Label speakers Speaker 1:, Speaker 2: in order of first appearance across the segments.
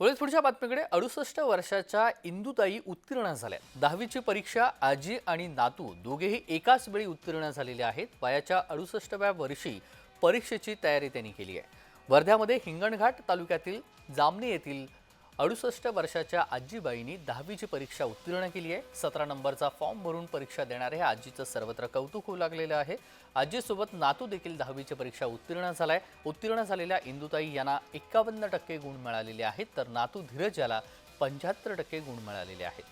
Speaker 1: वळीत पुढच्या बातमीकडे अडुसष्ट वर्षाच्या इंदुताई उत्तीर्ण झाल्या. दहावीची परीक्षा आजी आणि नातू दोघेही एकाच वेळी उत्तीर्ण झालेले आहेत. वयाच्या अडुसष्टव्या वर्षी परीक्षेची तयारी त्यांनी केली आहे. वर्ध्यामध्ये हिंगणघाट तालुक्यातील जामणी येथील अडुसष्ट वर्षाच्या आजीबाईंनी दहावीची परीक्षा उत्तीर्ण केली आहे. सतरा नंबरचा फॉर्म भरून परीक्षा देणाऱ्या आजीचं सर्वत्र कौतुक होऊ लागलेलं आहे. आजीसोबत नातू देखील दहावीची परीक्षा उत्तीर्ण झालाय. उत्तीर्ण झालेल्या इंदुताई यांना एक्कावन्न टक्के गुण मिळालेले आहेत तर नातू धीरज याला पंच्याहत्तर टक्के गुण मिळालेले आहेत.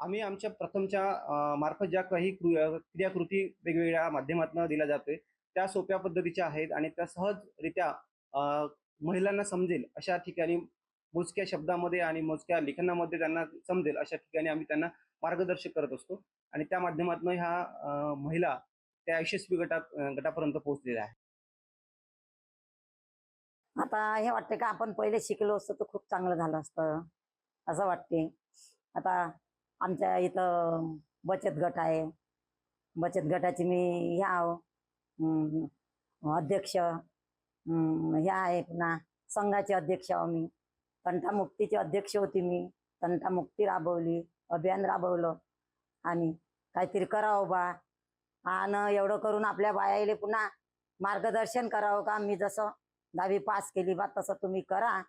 Speaker 2: आम्ही आमच्या प्रथमच्या मार्फत ज्या काही क्रियाकृती वेगवेगळ्या माध्यमातून दिल्या जातोय त्या सोप्या पद्धतीच्या आहेत आणि त्या सहजरित्या महिलांना समजेल अशा ठिकाणी मोजक्या शब्दामध्ये आणि मोजक्या लिखाणामध्ये त्यांना समजेल अशा ठिकाणी आम्ही त्यांना मार्गदर्शक करत असतो. आणि त्या माध्यमातून ह्या महिला त्या यशस्वी गटात गटापर्यंत पोहोचलेल्या आहेत.
Speaker 3: आता हे वाटते का आपण पहिले शिकलो असतो तर खूप चांगलं झालं असतं असं वाटते आता आमच्या इथं बचत गट आहे. बचत गटाची मी ह्या अध्यक्ष ह्या आहे पुन्हा. संघाचे अध्यक्ष आम्ही मी. तंटामुक्तीचे अध्यक्ष होती मी. तंटामुक्ती राबवली अभियान राबवलं. आणि काहीतरी करावं बा. आणि एवढं करून आपल्या बायाले पुन्हा मार्गदर्शन करावं का? मी जसं दहावी पास केली बा तसं तुम्ही करा.